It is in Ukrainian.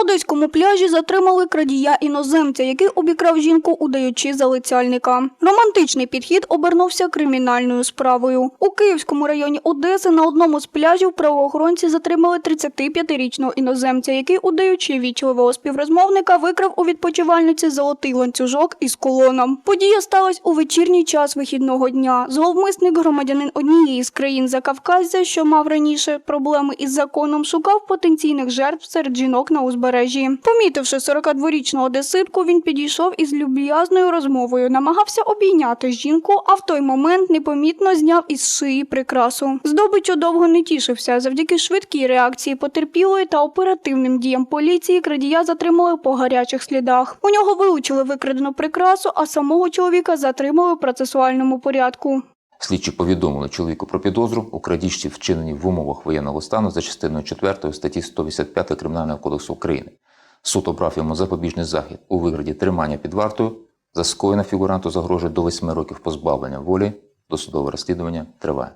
одеському пляжі затримали крадія іноземця, який обікрав жінку, удаючи залицяльника. Романтичний підхід обернувся кримінальною справою. У Київському районі Одеси на одному з пляжів правоохоронці затримали 35-річного іноземця, який, удаючи вічливого співрозмовника, викрав у відпочивальниці золотий ланцюжок із колоном. Подія сталася у вечірній час вихідного дня. Зловмисник, громадянин однієї з країн Закавказя, що мав раніше проблеми із законом, шукав потенційних жертв серед жінок на узбережжі. Помітивши 42-річну одеситку, він підійшов із люб'язною розмовою, намагався обійняти жінку, а в той момент непомітно зняв із шиї прикрасу. Здобичу довго не тішився. Завдяки швидкій реакції потерпілої та оперативним діям поліції крадія затримали по гарячих слідах. У нього вилучили викрадену прикрасу, а самого чоловіка затримали в процесуальному порядку. Слідчі повідомили чоловіку про підозру у крадіжці, вчинені в умовах воєнного стану за частиною 4 статті 185 Кримінального кодексу України. Суд обрав йому запобіжний захід у вигляді тримання під вартою. За скоєне фігуранту загрожує до 8 років позбавлення волі. Досудове розслідування триває.